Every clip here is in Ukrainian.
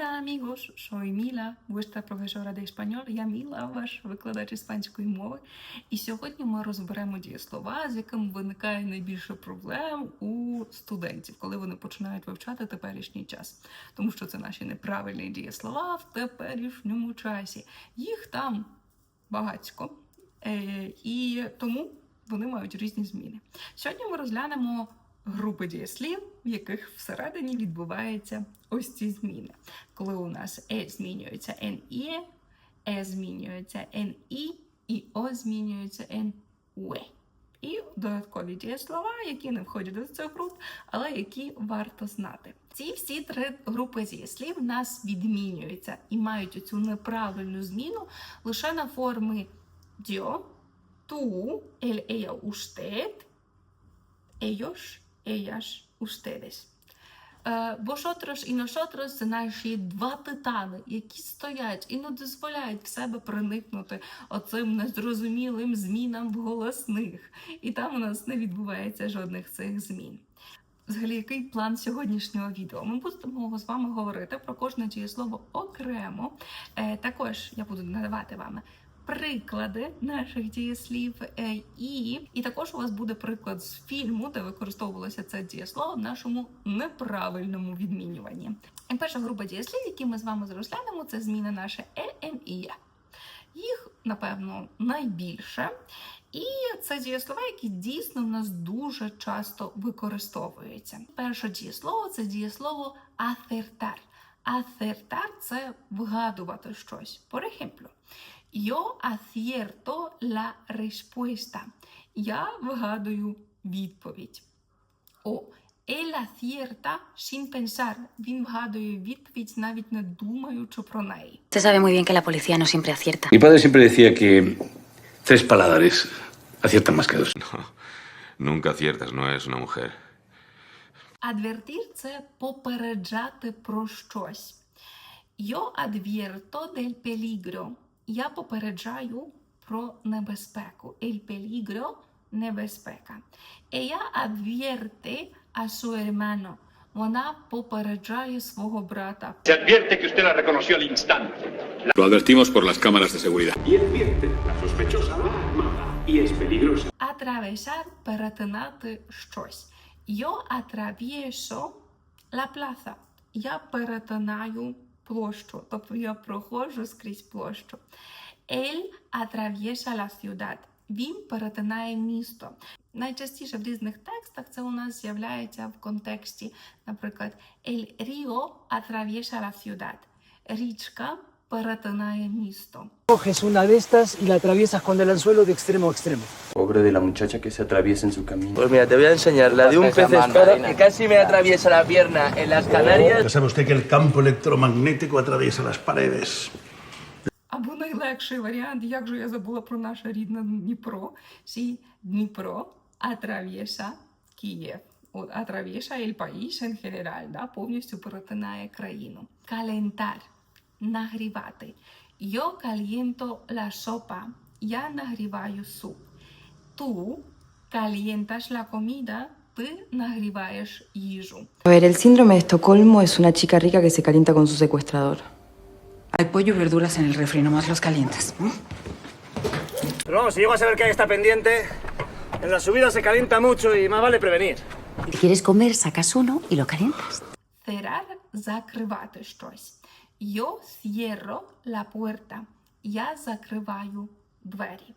Hola amigos, soy Mila, vuestra profesora de español. Я Міла, ваш викладач іспанської мови. І сьогодні ми розберемо дієслова, з якими виникає найбільше проблем у студентів, коли вони починають вивчати теперішній час. Тому що це наші неправильні дієслова в теперішньому часі. Їх там багатько. Е, і тому вони мають різні зміни. Сьогодні ми розглянемо групи дієслів, в яких всередині відбуваються ось ці зміни. Коли у нас е змінюється НІ, е змінюється НІ і О змінюється НУЕ. І додаткові дієслова, які не входять до цих груп, але які варто знати. Ці всі три групи дієслів в нас відмінюються і мають оцю неправильну зміну лише на форми дьо, ту, ель, ея, уштед, ellos, ellas, ustedes. Е, Vosotros і nosotros – це наші два титани, які стоять і не дозволяють в себе проникнути оцим незрозумілим змінам в голосних. І там у нас не відбувається жодних цих змін. Взагалі, який план сьогоднішнього відео? Ми будемо з вами говорити про кожне дієслово окремо. Е, також я буду надавати вам приклади наших дієслів, е, і, і також у вас буде приклад з фільму, де використовувалося це дієслово в нашому неправильному відмінюванні. І перша група дієслів, які ми з вами розглянемо, це зміни наше е, ен і я. Їх, напевно, найбільше. І це дієслова, які дійсно в нас дуже часто використовуються. Перше дієслово це дієслово acertar. Acertar – це вгадувати щось. Por yo acierto la respuesta. Я вигадую відповідь. О, él acierta sin pensar. Він вгадує відповідь, навіть не думаючи про неї. Se sabe muy bien que la policía no siempre acierta. Mi padre siempre decía que tres paladares aciertan más que dos. No, nunca aciertas, no es una mujer. Адвертір це попереджати про щось. Yo advierto del peligro. Я попереджаю про небезпеку. El peligro – небезпека. Ella advierte a su hermano. Вона попереджає свого брата. Se advierte que usted la reconoció al instante. Lo advertimos por las cámaras de seguridad. y advierte la sospechosa va armada y es peligrosa. Atravesar – перетинати щось. Yo atravieso la plaza. Я перетинаю площу, тобто я проходжу скрізь площу. Ель атрав'єша ла сюдат. Він перетинає місто. Найчастіше в різних текстах це у нас з'являється в контексті, наприклад, Ель Ріо атрав'єша ла сюдат. Річка перетинає місто. Coges una de estas y la atraviesas con el anzuelo de extremo a extremo. Pobre de la muchacha que se atraviesa en su camino. Pues mira, te voy a enseñar la de un pez espada que casi me atraviesa la pierna en las Canarias. Ya sabe usted que el campo electromagnético atraviesa las paredes. Або найлегший варіант, як же я забула про наше рідне Дніпро. Сі Дніпро атравіса Київ. От атравіса el país en general, да, повністю перетинає країну. Калентар нагрівати. Yo caliento la sopa. Я нагріваю суп. Ту calientas la comida. Ти нагріваєш їжу. A ver, el síndrome de Estocolmo es una chica rica que se calienta con su secuestrador. Hay pollo y verduras en el refri, nomás los calientes. Pero vamos, si llego a saber que hay esta pendiente, en la subida se calienta mucho y más vale prevenir. Si quieres comer, sacas uno y lo calientas. Cerrar – закривати щось. Yo cierro la puerta. Я закриваю двері.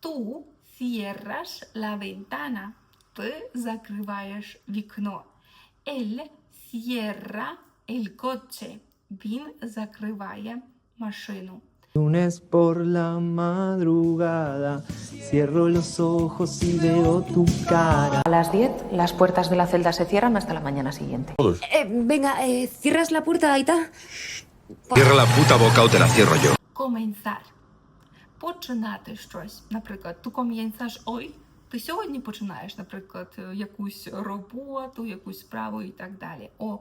Tú cierras la ventana. Ти закриваєш вікно. Él cierra el coche. Він закриває машину. Lunes por la madrugada, cierro los ojos y veo tu cara. A las 10, las puertas de la celda se cierran hasta la mañana siguiente. venga, ¿cierras la puerta, Aita? Cierra la puta boca o te la cierro yo. Коментар. Починати щось. Наприклад, tú comienzas hoy. Ти сьогодні починаєш, наприклад, якусь роботу, якусь справу і так далі. О,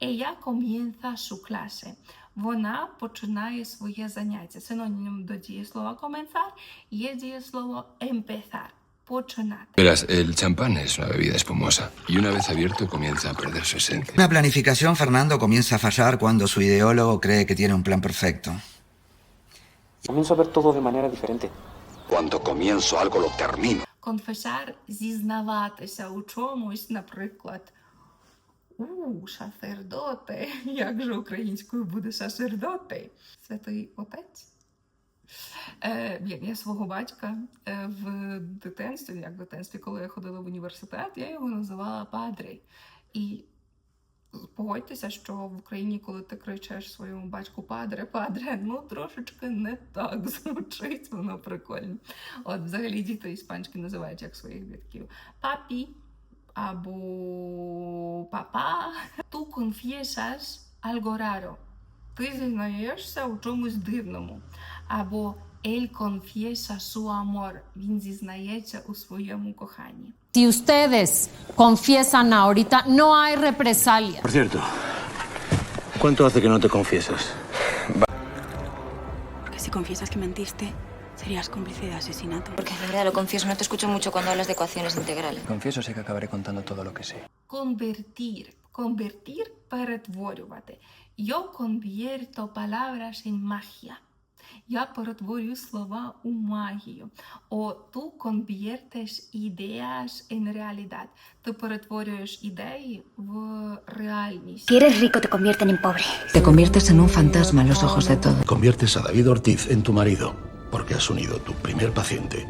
ella comienza su clase. Вона починає своє заняття. Синонім до дієслова comenzar є дієслово empezar. починати. Verás, el champán es una bebida espumosa y una vez abierto comienza a perder su esencia. Una planificación, Fernando, comienza a fallar cuando su ideólogo cree que tiene un plan perfecto. Comienzo a ver todo de manera diferente. Cuando comienzo algo lo termino. Конфесар зізнаватися у чомусь, наприклад. У, шафердоти. Як же українською буде шафердоти? Святий отець. Е, я, свого батька е, в дитинстві, як в дитинстві, коли я ходила в університет, я його називала падрей. І погодьтеся, що в Україні, коли ти кричиш своєму батьку падре, падре, ну трошечки не так звучить, воно прикольно. От взагалі діти іспанські називають як своїх батьків папі або папа. Ту confiesas algo raro. Ти зізнаєшся у чомусь дивному. Або él confiesa su amor. Він зізнається у своєму коханні. Si ustedes confiesan ahorita, no hay represalia. Por cierto, ¿cuánto hace que no te confiesas? Porque si confiesas que mentiste, serías cómplice de asesinato. Porque de verdad lo confieso, no te escucho mucho cuando hablas de ecuaciones integrales. Confieso sé que acabaré contando todo lo que sé. Convertir. Convertir перетворювати. Yo convierto palabras en magia. Я перетворюю слова у магію. О, tú conviertes ideas en realidad. Ти перетворюєш ідеї в реальність. Si eres rico, te convierten en pobre. Te conviertes en un fantasma a los ojos de todos. Conviertes a David Ortiz en tu marido, porque has unido tu primer paciente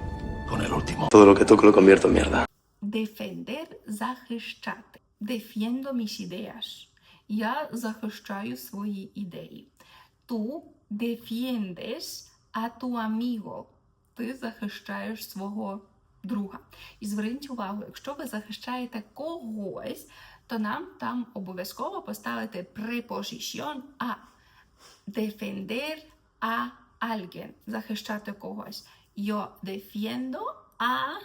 con el último. Todo lo que toco lo convierto en mierda. Defender, захищати. Defiendo mis ideas. Я захищаю свої ідеї. Tú defiendes a tu amigo. Ти захищаєш свого друга. І зверніть увагу, якщо ви захищаєте когось, то нам там обов'язково поставити preposición a. Defender a alguien. Захищати когось. Yo defiendo a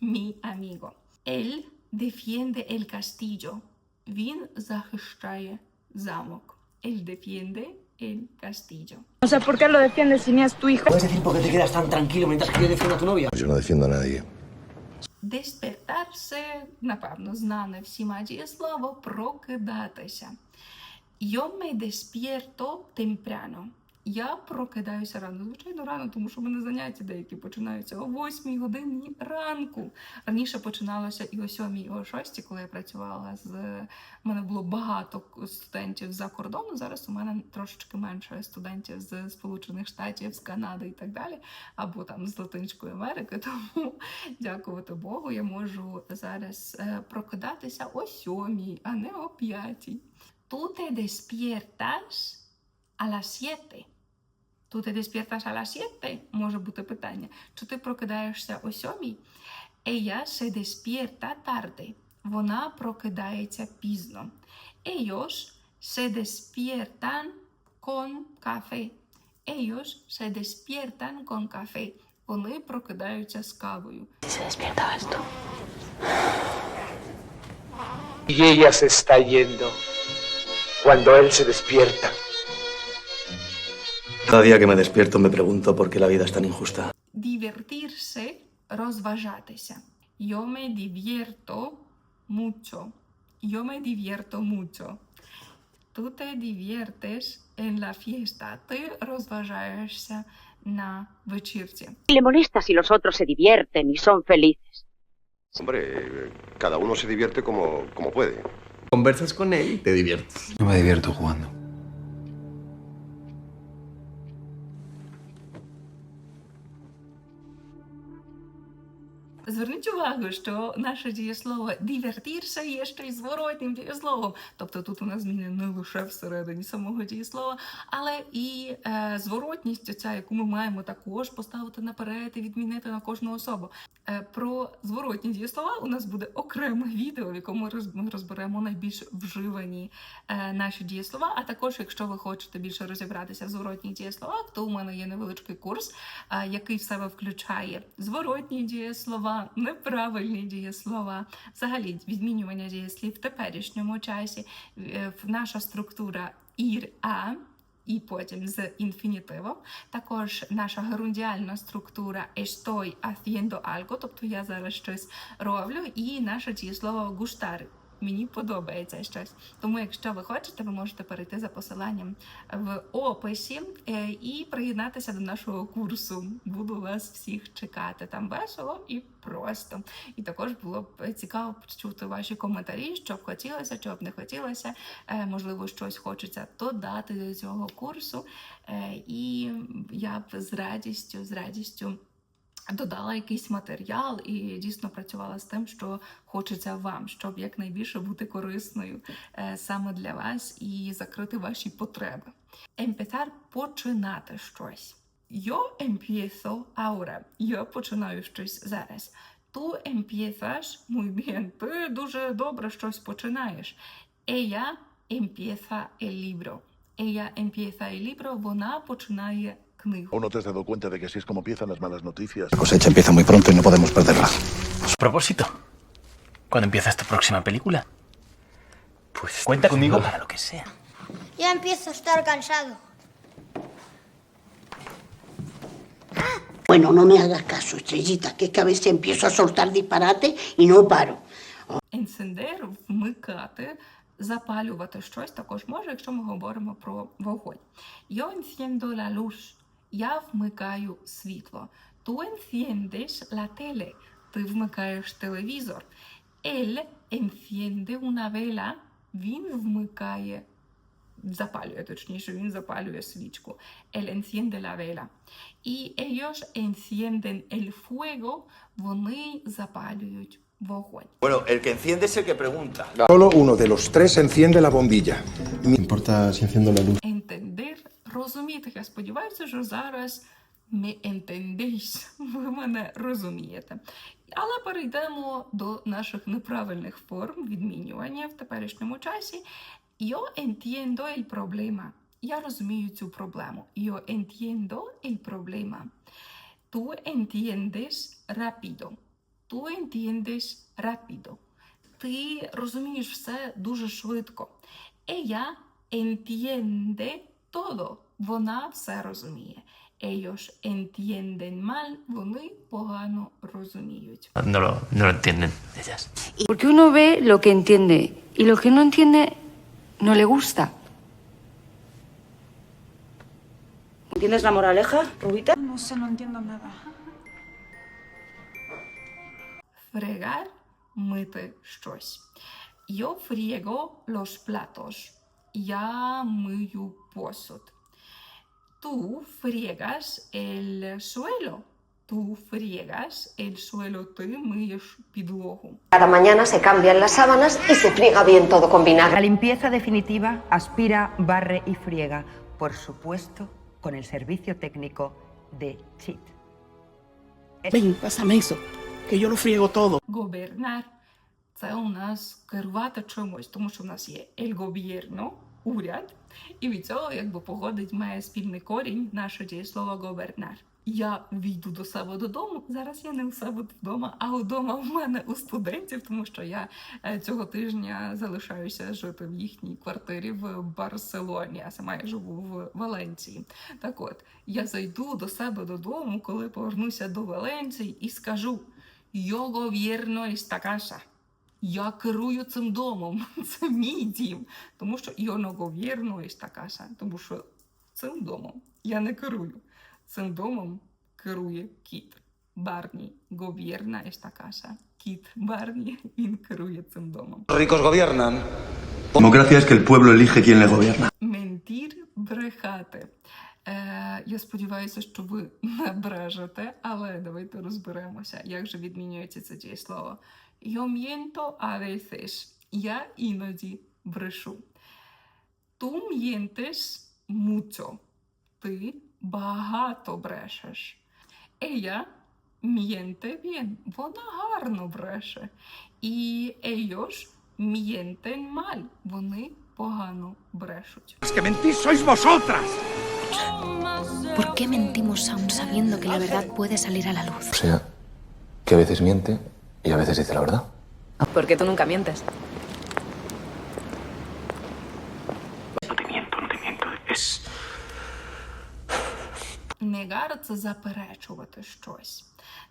mi amigo. Él defiende el castillo. Він захищає замок. Él defiende el castillo. O sea, ¿por qué lo defiendes si ni es tu hijo? ¿Puedes decir por qué te quedas tan tranquilo mientras que yo defiendo a tu novia? Yo no defiendo a nadie. Despertarse, напевно, знане всіма дієслово прокидатися. Yo me despierto temprano. Я прокидаюся рано. Звичайно, рано, тому що в мене заняття деякі починаються о 8 годині ранку. Раніше починалося і о 7, і о 6, коли я працювала з у мене було багато студентів за кордону. Зараз у мене трошечки менше студентів з Сполучених Штатів, з Канади і так далі, або там з Латинської Америки. Тому дякувати Богу, я можу зараз е, прокидатися о 7, а не о 5. Tú te despiertas a las 7. Tú te despiertas a las 7, може бути питання. Чи ти прокидаєшся о 7? Ella se despierta tarde. Вона прокидається пізно. Ellos se despiertan con café. Ellos se despiertan con café. Вони прокидаються з кавою. Se despiertabas tú. Y ella se está yendo. Cuando él se despierta. Cada día que me despierto me pregunto por qué la vida es tan injusta. Divertirse – розважатися. Yo me divierto mucho. Yo me divierto mucho. Tú te diviertes en la fiesta. Ти розважаєшся на вечірці. Le molesta si los otros se divierten y son felices. Hombre, cada uno se divierte como, como puede. Conversas con él y te diviertes. No me divierto jugando. Зверніть увагу, що наше дієслово дівертірся є ще й зворотнім дієсловом. Тобто тут у нас зміни не лише всередині самого дієслова, але і е, зворотність, оця, яку ми маємо також поставити наперед і відмінити на кожну особу. Е, про зворотні дієслова у нас буде окреме відео, в якому ми розберемо найбільш вживані е, наші дієслова. А також, якщо ви хочете більше розібратися в зворотніх дієсловах, то у мене є невеличкий курс, е, який в себе включає зворотні дієслова, неправильні дієслова, взагалі відмінювання дієслів в теперішньому часі. Е, Наша структура ір а. і потім з інфінітивом. Також наша герундіальна структура estoy haciendo algo, тобто я зараз щось роблю, і наше дієслово gustar. Мені подобається щось. Тому, якщо ви хочете, ви можете перейти за посиланням в описі е, і приєднатися до нашого курсу. Буду вас всіх чекати. Там весело і просто. І також було б цікаво почути ваші коментарі, що б хотілося, що б не хотілося. Е, Можливо, щось хочеться додати до цього курсу. Е, І я б з радістю, з радістю додала якийсь матеріал і дійсно працювала з тим, що хочеться вам, щоб якнайбільше бути корисною е, саме для вас і закрити ваші потреби. Empezar – починати щось. Yo empiezo ahora. Я починаю щось зараз. Tú empiezas muy bien. Ти дуже добре щось починаєш. Ella empieza el libro. Ella el libro. Вона починає. ¿O no te has dado cuenta de que así es como empiezan las malas noticias? La cosecha empieza muy pronto y no podemos perderla. A propósito, ¿cuándo empiezas tu próxima película? Pues cuenta conmigo para lo que sea. Ya empiezo a estar cansado. Bueno, no me hagas caso, estrellita, que es que a veces empiezo a soltar disparate y no paro. Encender – вмикати, запалювати щось також може, якщо ми говоримо про вогонь. Yo enciendo la luz. Я вмикаю світло. Tú enciendes la tele. Ти вмикаєш телевізор. Él enciende una vela. Він вмикає, запалює, точніше, він запалює свічку. Él enciende la vela. І ellos encienden el fuego. Вони запалюють вогонь. Bueno, el que enciende es el que pregunta. Solo uno de los tres enciende la bombilla. ¿Me importa si enciendo la luz? Entender, розуміти. Я сподіваюся, що зараз ми entendéis, ви мене розумієте. Але перейдемо до наших неправильних форм відмінювання в теперішньому часі. Yo entiendo el problema. Я розумію цю проблему. Yo entiendo el problema. Tú entiendes rápido. Tú entiendes rápido. Ти розумієш все дуже швидко. Ella entiende todo. Вона все розуміє. Ellos entienden mal. Вони погано розуміють. No lo, no lo entienden ellas. Porque uno ve lo que entiende y lo que no entiende no le gusta. ¿Entiendes la moraleja, Rubita? No sé, no entiendo nada. Fregar – мити щось. Yo friego los platos. Я мию посуд. Tú friegas el suelo. Tú friegas el suelo. Ти миєш підлогу. Cada mañana se cambian las sábanas y se friega bien todo con La vinagre. limpieza definitiva aspira, barre y friega, por supuesto, con el servicio técnico de CHIT. Ven, pásame eso, que yo lo friego todo. Gobernar – це у нас керувати чимось, тому що в нас є el уряд, і від цього якби походить має спільний корінь наше дієслово gobernar. Я війду до себе додому. Зараз я не у себе вдома, а вдома в мене у студентів, тому що я е, цього тижня залишаюся жити в їхній квартирі в Барселоні, а сама я живу в Валенції. Так от, я зайду до себе додому, коли повернуся до Валенції, і скажу: Yo gobierno esta casa. Я керую цим домом. Це мій дім. Тому що yo no gobierno esta casa. Тому що цим домом я не керую. Цим домом керує кіт. Барні gobierna esta casa. Кіт Барні, він керує цим домом. Gobiernan. Democracia es que el pueblo elige quién le gobierna. Ментір брехати. Е, я сподіваюся, що ви не брешете, але давайте розберемося, як же відмінюється це дієслово. Yo miento a veces. Я іноді брешу. Tú mientes mucho. Ти багато брешеш. Ella miente bien. Вона гарно бреше. І ellos mienten mal. Вони погано брешуть. Es que mentís sois vosotras. ¿Por qué mentimos aún sabiendo que la verdad puede salir a la luz? O sea, que a veces miente y a veces dice la verdad. Porque tú nunca mientes. No te miento, no te miento. Es Негар це заперечувати щось.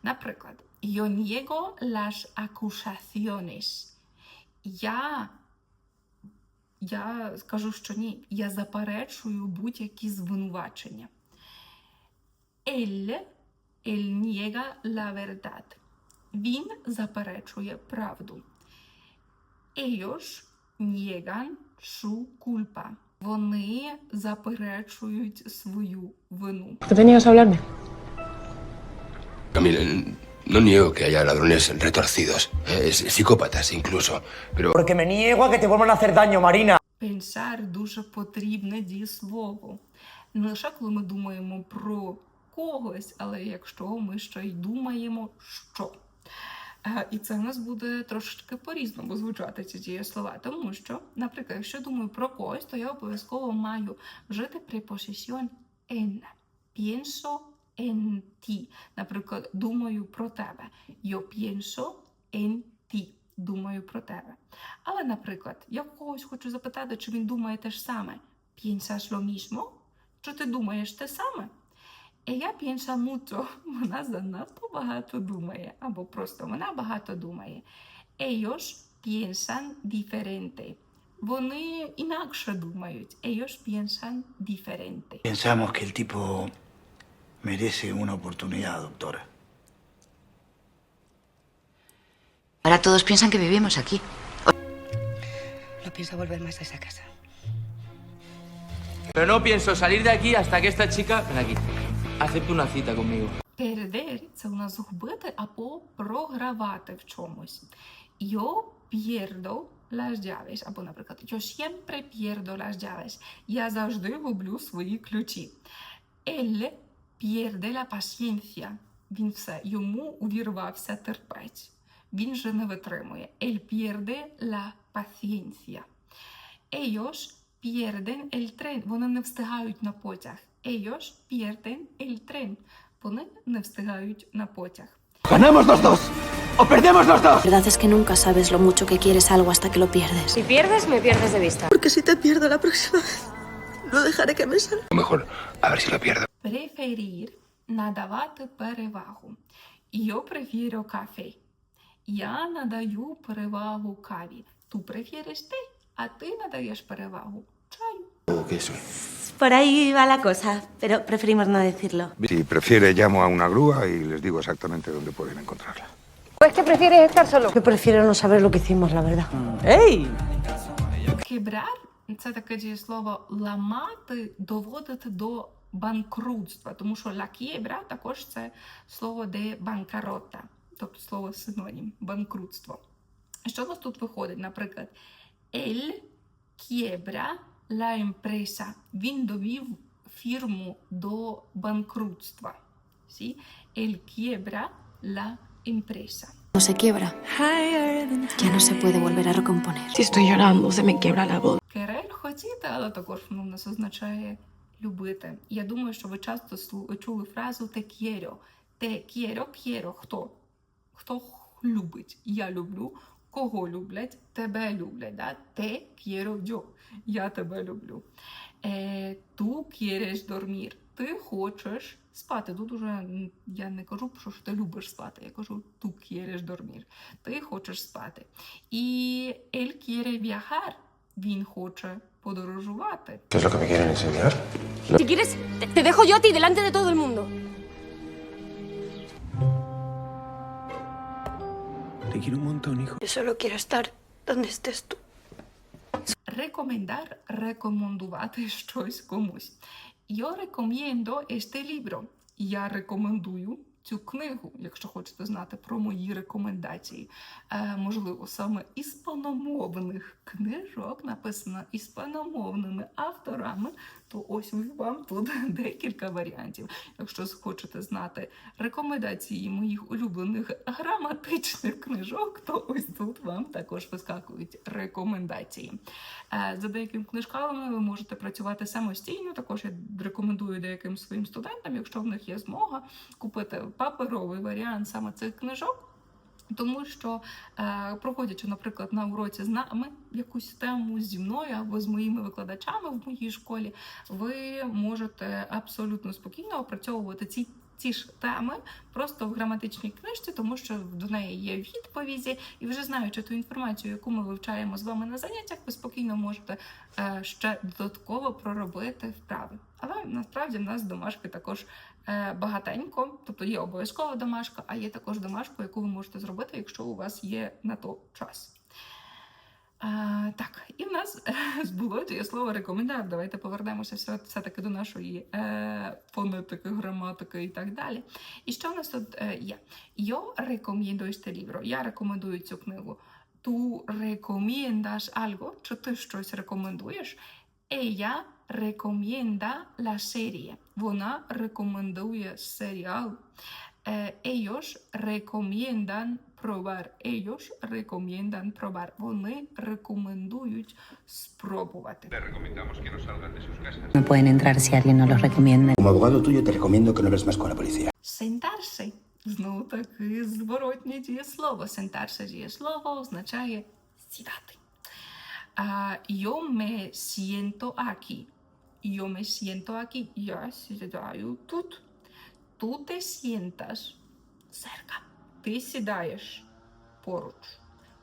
Наприклад, yo niego las acusaciones. Я, я скажу, що ні. Я заперечую будь-які звинувачення. Él, él niega la verdad. Він заперечує правду. Ellos niegan su culpa. Вони заперечують свою вину. ¿Tú tenías a hablarme? Camila, no niego que haya ladrones retorcidos, eh, psicópatas incluso, pero... Porque me niego a que te vuelvan a hacer daño, Marina. Пенсар дуже потрібне дієслово. Не лише коли ми думаємо про когось, але якщо ми ще й думаємо, що. Е, І це в нас буде трошечки по-різному звучати ці дієслова. Тому що, наприклад, якщо думаю про когось, то я обов'язково маю вжити препосесіон en. Pienso en ti. Наприклад, думаю про тебе. Yo pienso en ti. Думаю про тебе. Але, наприклад, я когось хочу запитати, чи він думає те ж саме. Piensas lo mismo? Чи ти думаєш те саме? Ella piensa mucho. Вона занадто багато думає. Або просто вона багато думає. Ellos piensan diferente. Вони інакше думають. Ellos piensan diferente. Pensamos que el tipo merece una oportunidad, doctora. Ahora todos piensan que vivimos aquí. No pienso volver más a esa casa. Pero no pienso salir de aquí hasta que esta chica, ven aquí, Acepte una cita conmigo. Пердер це у нас губити або програвати в чомусь. Yo pierdo las llaves. Або, наприклад, yo siempre pierdo las llaves. Я завжди гублю свої ключі. Él pierde la paciencia. Він все, йому увірвався терпець. Він же не витримує. Él pierde la paciencia. Ellos pierden el tren. Вони не встигають на потяг. Ellos pierden el tren. Вони не встигають на потяг. ¡Ganamos los dos! ¡O perdemos los dos! La verdad es que nunca sabes lo mucho que quieres algo hasta que lo pierdes. Si pierdes, me pierdes de vista. Porque si te pierdo la próxima vez, no dejaré que me salga. Mejor, a ver si lo pierdo. Preferir надавати перевагу. Yo prefiero café. Я надаю перевагу каві. Tú prefieres té, а ти надаєш перевагу чаю. Queso. Por ahí va la cosa, pero preferimos no decirlo. Si prefiere, llamo a una grúa y les digo exactamente dónde pueden encontrarla. Pues que prefieres estar solo. Yo prefiero no saber lo que hicimos, la verdad. ¡Ey! Кебрар це таке дієслово ламати, доводити до банкрутства, тому що ла кєбра також це слово де банкарота, тобто слово синонім банкрутство. Що у нас тут виходить? Наприклад, ель quiebra la empresa. Він довів фірму до банкрутства. ¿Sí? Él quiebra la empresa. No se quiebra. Ya no se puede volver a recomponer. Si estoy llorando, se me quiebra la voz. Керель хотіти, але також воно в нас означає любити. Я думаю, що ви часто чули фразу те quiero. Те quiero, quiero. Хто? Хто любить? Я люблю. Кого люблять? Тебе люблять. Да? Те quiero yo. Я тебе люблю. Е, ту quieres dormir. Ти хочеш спати. Тут уже я не кажу, що ти любиш спати. Я кажу ту quieres dormir. Ти хочеш спати. І él quiere viajar. Він хоче подорожувати. ¿Qué es lo que me quieren quieres, te, te dejo yo a ti delante de todo el mundo. Te quiero un montón, hijo. Yo solo quiero estar donde estés tú. Рекомендар рекомендувати щось комусь. Yo recomiendo este libro. Я рекомендую цю книгу, якщо хочете знати про мої рекомендації. Е, можливо, саме іспаномовних книжок написано іспаномовними авторами, то ось вам тут декілька варіантів. Якщо хочете знати рекомендації моїх улюблених граматичних книжок, то ось тут вам також вискакують рекомендації. Е, За деякими книжками ви можете працювати самостійно. Також я рекомендую деяким своїм студентам, якщо в них є змога, купити паперовий варіант саме цих книжок. Тому що, е, проходячи, наприклад, на уроці з нами, якусь тему зі мною або з моїми викладачами в моїй школі, ви можете абсолютно спокійно опрацьовувати ці. Ці ж теми просто в граматичній книжці, тому що до неї є відповіді, і вже знаючи ту інформацію, яку ми вивчаємо з вами на заняттях, ви спокійно можете е, ще додатково проробити вправи. Але насправді в нас домашки також багатенько, тобто є обов'язкова домашка, а є також домашка, яку ви можете зробити, якщо у вас є на то час. А, так, і в нас е, було дієслово рекомендар. Давайте повернемося все, все-таки до нашої е, фонетики, граматики і так далі. І що в нас тут е, є? Recomiendo este libro. Я рекомендую цю книгу. Tú recomiendas algo, чи ти щось рекомендуєш? Ella recomienda la serie. Вона рекомендує серіал. Е, ellos recomiendan probar. Ellos recomiendan probar. Вони рекомендують спробувати. No pueden entrar si alguien no los recomienda. Como abogado tuyo te recomiendo que no hables más con la policía. Sentarse. Знову таки зворотнє дієслово. Sentarse дієслово означає сідати. А, yo me siento aquí. Yo me siento aquí. Я сідаю тут. Tú te sientas cerca. Ти сідаєш поруч.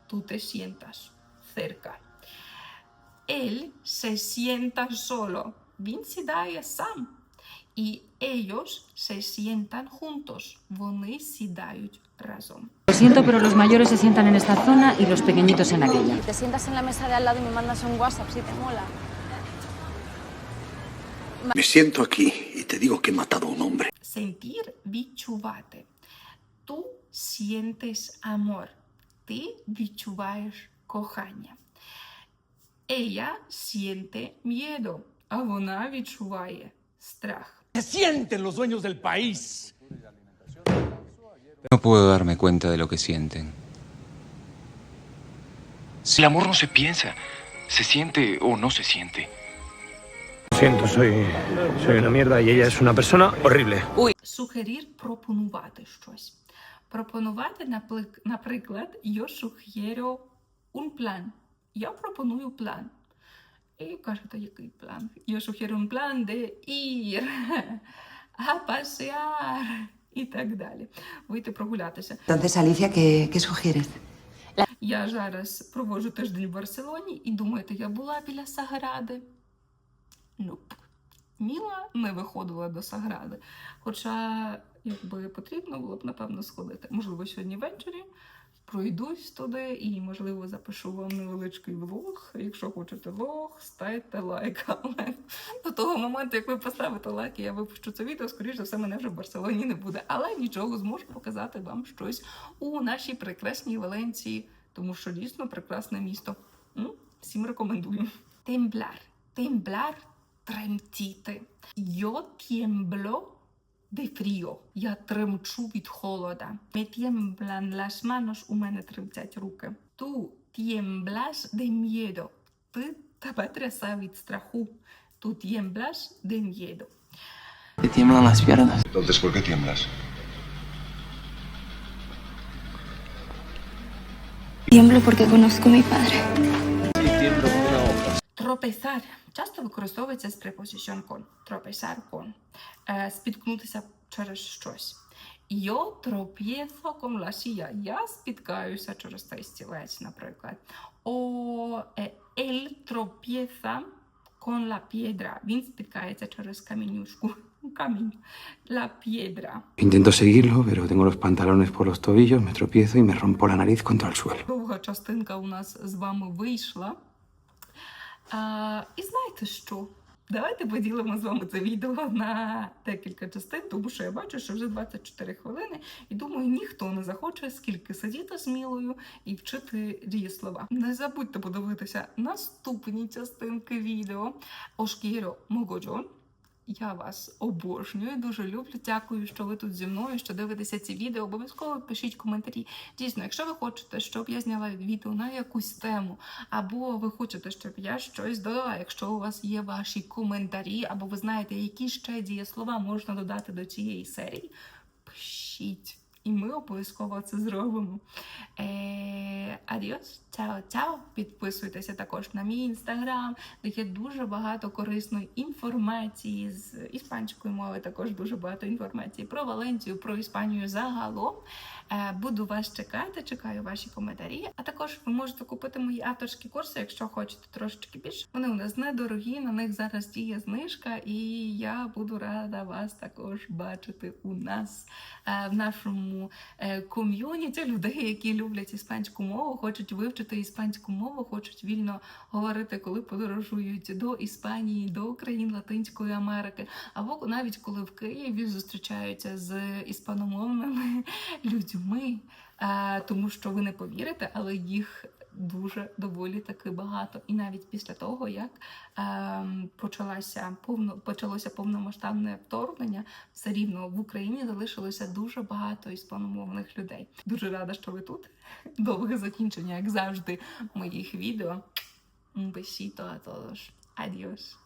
Tú te sientas cerca. Él se sienta solo. Він сідає сам. І ellos se sientan juntos. Вони сідають разом. Lo siento, pero los mayores se sientan en esta zona y los pequeñitos en aquella. Te sientas en la mesa de al lado y me mandas un WhatsApp si te mola. Me siento aquí y te digo que he matado a un hombre. Sentir відчувати. Tú sientes amor. Ти відчуваєш кохання. Ella siente miedo, а вона відчуває страх. Se sienten los dueños del país. No puedo darme cuenta de lo que sienten. Si el amor no se piensa, se siente o no se siente. Siento, soy, soy una mierda y ella es una persona horrible. Sugerir пропонувати щось. Пропонувати, наприклад, yo sugiero un plan. Я пропоную план. І кажете, який план? Yo sugiero un plan de ir a pasear і так далі. Вийти прогулятися. Entonces, Alicia, ¿qué, qué sugieres? Я зараз проводжу тиждень в Барселоні і думаєте, я була біля Сагради? Nope. Міла не виходила до Сагради. Хоча, якби потрібно було б, напевно, сходити. Можливо, сьогодні ввечері пройдусь туди і, можливо, запишу вам невеличкий влог. Якщо хочете влог, ставте лайк. Але до того моменту, як ви поставите лайк, я випущу це відео, скоріш за все, мене вже в Барселоні не буде. Але нічого зможу показати вам щось у нашій прекрасній Валенції, тому що дійсно прекрасне місто. Всім рекомендую. Тембляр. Тембляр тремтіти. Yo tiemblo de frío. Я тремчу від холода. Me tiemblan las manos. У мене тремтять руки. Tú tiemblas de miedo. Ти тебе трясе від страху. Tú tiemblas de miedo. Te tiemblan las piernas. Entonces, ¿por qué tiemblas? Tiemblo porque conozco a mi padre. Тропесар Часто використовується з препозиціон con. Тропесар con. Спіткнутися через щось. Yo tropiezo con la silla. Я спіткаюся через цей стілець, наприклад. Е, él tropieza con la piedra. Він спіткається через камінюшку. Камінь. La piedra. Intento seguirlo, pero tengo los pantalones por los tobillos, me tropiezo y me rompo la nariz contra el suelo. Довга частинка у нас з вами вийшла. А, і знаєте що? Давайте поділимо з вами це відео на декілька частин, тому що я бачу, що вже 24 хвилини, і думаю, ніхто не захоче скільки сидіти з Мілою і вчити дієслова. Не забудьте подивитися наступні частинки відео Ошкіро Могоджон. Я вас обожнюю, дуже люблю. Дякую, що ви тут зі мною, що дивитеся ці відео. Обов'язково пишіть коментарі. Дійсно, якщо ви хочете, щоб я зняла відео на якусь тему, або ви хочете, щоб я щось додала, якщо у вас є ваші коментарі, або ви знаєте, які ще дієслова можна додати до цієї серії, пишіть. І ми обов'язково це зробимо. Е, адіос, чао, чао. Підписуйтеся також на мій інстаграм, де є дуже багато корисної інформації з іспанської мови. Також дуже багато інформації про Валенцію, про Іспанію загалом. Е, буду вас чекати, чекаю ваші коментарі. А також ви можете купити мої авторські курси, якщо хочете трошечки більше. Вони у нас недорогі, на них зараз діє знижка, і я буду рада вас також бачити у нас е, в нашому е, ком'юніті людей, які люблять іспанську мову, хочуть вивчити іспанську мову, хочуть вільно говорити, коли подорожують до Іспанії, до країн Латинської Америки, або навіть коли в Києві зустрічаються з іспаномовними людьми, Е, тому що ви не повірите, але їх дуже доволі таки багато. І навіть після того, як е, почалася повно почалося повномасштабне вторгнення, все рівно в Україні залишилося дуже багато іспаномовних людей. Дуже рада, що ви тут. Довге закінчення, як завжди, моїх відео. Un besito a todos. Adiós.